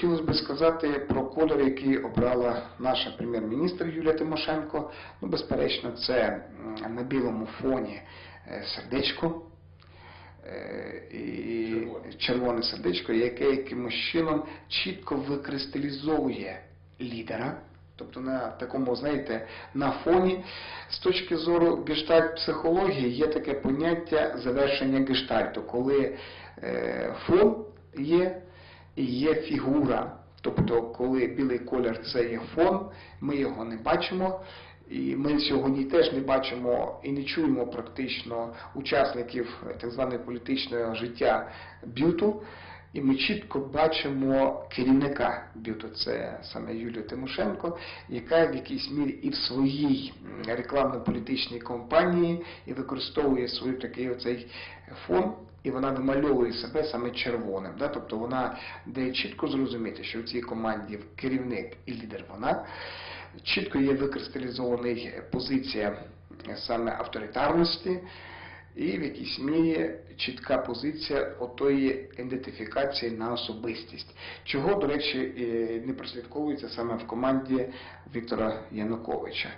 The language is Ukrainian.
хотілося б сказати про колір, який обрала наша прем'єр-міністр Юлія Тимошенко. Ну, безперечно, це на білому фоні е, сердечко. е, І Червоне. червоне сердечко, яке якимось чином чітко викристалізовує лідера. Тобто на такому, знаєте, на фоні з точки зору гештальт-психології є таке поняття завершення гештальту, коли е, фон є є фігура. Тобто, коли білий колір це є фон, ми його не бачимо. І ми сьогодні теж не бачимо і не чуємо практично учасників так званої політичного життя б'юту. І ми чітко бачимо керівника б'юту, це саме Юлію Тимошенко, яка в якійсь мірі і в своїй рекламно-політичній кампанії і використовує свій такий оцей фон, і вона вимальовує себе саме червоним. Да? Тобто вона дає чітко зрозуміти, що в цій команді керівник і лідер вона. Чітко є викристалізований позиція саме авторитарності, і в якійсь мірі чітка позиція отої ідентифікації на особистість, чого, до речі, не прослідковується саме в команді Віктора Януковича.